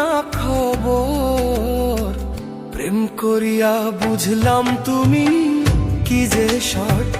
না খবর? প্রেম করিয়া বুঝলাম তুমি কি যে স্বার্থপর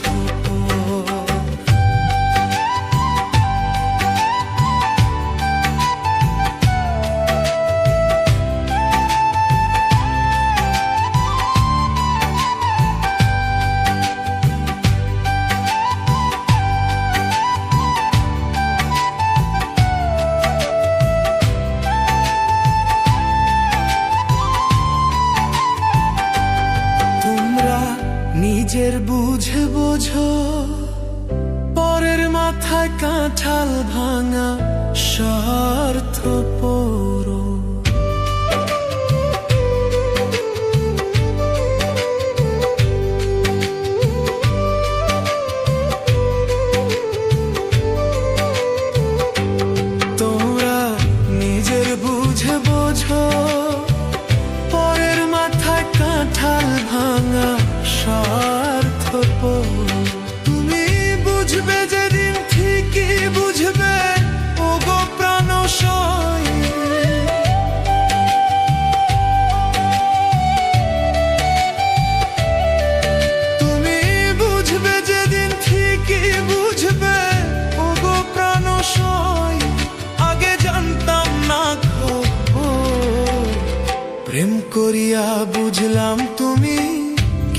নিজের বুঝে বোঝো পরের মাথায় কাঁঠাল ভাঙা স্বার্থ স্বার্থ তুমি বুঝবে যেদিন ঠিকই বুঝবে ও গো প্রাণ তুমি বুঝবে যেদিন ঠিকই বুঝবে ও গো প্রাণ আগে জানতাম না খবর। প্রেম করিয়া বুঝলাম তুমি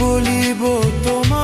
বলিব তোমায়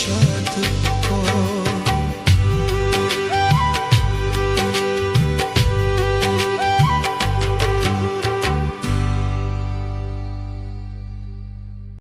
প্রেম